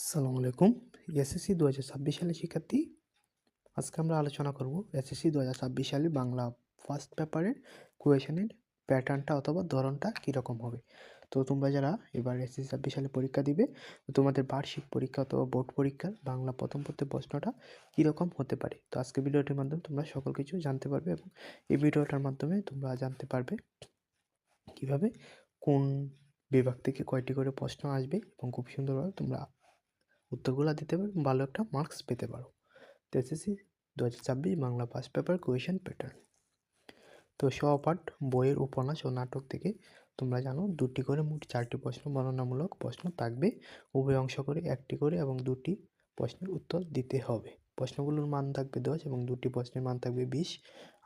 আসসালামু আলাইকুম। এসএসসি দু হাজার ছাব্বিশ সালের শিক্ষার্থী। আজকে আমরা আলোচনা করব এসএসসি দু হাজার ছাব্বিশ সালে বাংলা ফার্স্ট পেপারের কোয়েশনের প্যাটার্নটা অথবা ধরনটা কীরকম হবে। তো তোমরা যারা এবার এসএসসি ছাব্বিশ সালে পরীক্ষা দিবে তোমাদের বার্ষিক পরীক্ষা অথবা বোর্ড পরীক্ষার বাংলা প্রথম পত্রের প্রশ্নটা কীরকম হতে পারে? তো আজকে ভিডিওটির মাধ্যমে তোমরা সকল কিছু জানতে পারবে এবং এই ভিডিওটার মাধ্যমে তোমরা জানতে পারবে কীভাবে কোন বিভাগ থেকে কয়টি করে প্রশ্ন আসবে এবং খুব সুন্দরভাবে তোমরা উত্তরগুলো দিতে পারো ভালো একটা মার্কস পেতে পারো। তো এসএসসি দু হাজার ছাব্বিশ Bangla first paper question pattern তো সহপাঠ বইয়ের উপন্যাস ও নাটক থেকে তোমরা জানো দুটি করে মোট চারটি প্রশ্ন বর্ণনামূলক প্রশ্ন থাকবে। উভয় অংশ করে একটি করে এবং দুটি প্রশ্নের উত্তর দিতে হবে। প্রশ্নগুলোর মান থাকবে দশ এবং দুটি প্রশ্নের মান থাকবে বিশ।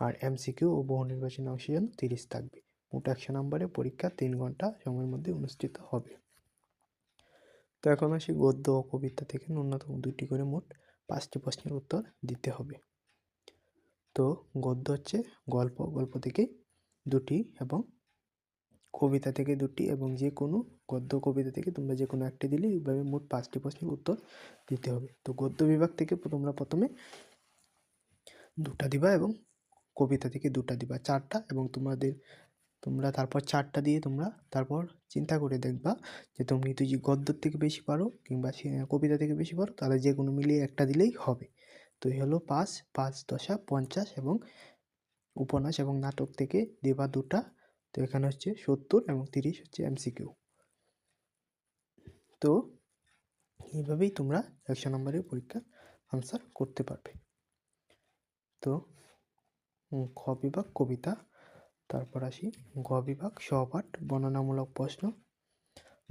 আর এমসিকিউ ও বহু নির্বাচনী অংশের জন্য তিরিশ থাকবে। মোট একশো নম্বরে পরীক্ষা তিন ঘণ্টা সময়ের মধ্যে অনুষ্ঠিত হবে। তো এখন আসি গদ্য ও কবিতা থেকে ন্যূনতম দুটি করে মোট পাঁচটি প্রশ্নের উত্তর দিতে হবে। তো গদ্য হচ্ছে গল্প গল্প থেকে দুটি এবং কবিতা থেকে দুটি এবং যে কোনো গদ্য কবিতা থেকে তোমরা যে কোনো একটি দিলে এইভাবে মোট পাঁচটি প্রশ্নের উত্তর দিতে হবে। তো গদ্য বিভাগ থেকে তোমরা প্রথমে দুটা দিবা এবং কবিতা থেকে দুটা দিবা, চারটা এবং তোমাদের তোমরা তারপর চারটা দিয়ে তোমরা তারপর চিন্তা করে দেখবা যে তুমি যদি গদ্যর থেকে বেশি পারো কিংবা কবিতা থেকে বেশি পারো, তাহলে যে কোনো মিলিয়ে একটা দিলেই হবে। তো এই হলো পাঁচ পাঁচ দশা, পঞ্চাশ এবং উপন্যাস এবং নাটক থেকে দেবা দুটা। তো এখানে হচ্ছে সত্তর এবং তিরিশ হচ্ছে এমসিকিউ তো এইভাবেই তোমরা একশো নম্বরের পরীক্ষা আনসার করতে পারবে। তো খ বিভাগ কবিতা তারপর আসি গ বিভাগ সহপাঠ বর্ণনামূলক প্রশ্ন।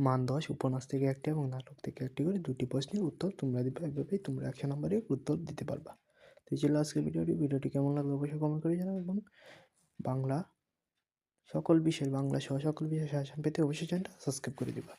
মান দশ, উপন্যাস থেকে একটি এবং নাটক থেকে একটি করে দুটি প্রশ্নের উত্তর তোমরা দিবে, এভাবেই তোমরা একশো নম্বরে উত্তর দিতে পারবা। তো ছিল আজকের ভিডিওটি। ভিডিওটি কেমন লাগল অবশ্যই কমেন্ট করে জানাবে এবং বাংলা সকল বিষয়ের বাংলা সহ সকল বিষয় সাহায্য পেতে অবশ্যই চ্যানেলটা সাবস্ক্রাইব করে দিবা।